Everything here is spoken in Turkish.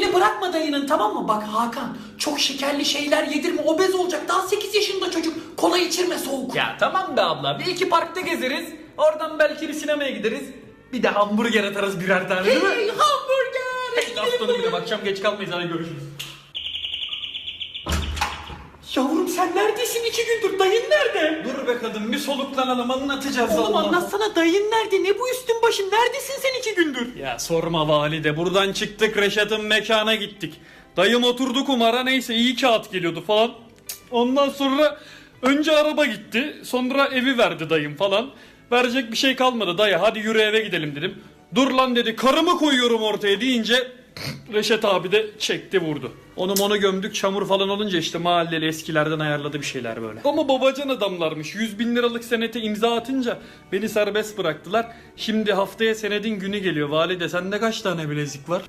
Beni bırakma dayının tamam mı? Bak Hakan çok şekerli şeyler yedirme obez olacak. Daha 8 yaşında çocuk. Kola içirme soğuk. Ya tamam be abla. Bir iki parkta gezeriz. Oradan belki bir sinemaya gideriz. Bir de hamburger atarız birer tane değil mi? Hey, hamburger. Aslanım benim akşam geç kalmayız hadi görüşürüz. Yavrum sen neredesin iki gündür? Dayın nerede? Kadın bir soluklanalım anlatacağız Oğlum Allah. anlatsana dayın nerede? Ne bu üstün başın? Neredesin sen iki gündür? Ya sorma valide buradan çıktık Reşat'ın mekana gittik. Dayım oturdu kumara neyse iyi kağıt geliyordu falan. Ondan sonra önce araba gitti sonra evi verdi dayım falan. Verecek bir şey kalmadı dayı hadi yürü eve gidelim dedim. Dur lan dedi karımı koyuyorum ortaya deyince Reşat abi de çekti vurdu. Onu onu gömdük çamur falan olunca işte mahalleli eskilerden ayarladı bir şeyler böyle. Ama babacan adamlarmış 100 bin liralık senete imza atınca beni serbest bıraktılar. Şimdi haftaya senedin günü geliyor valide sende kaç tane bilezik var?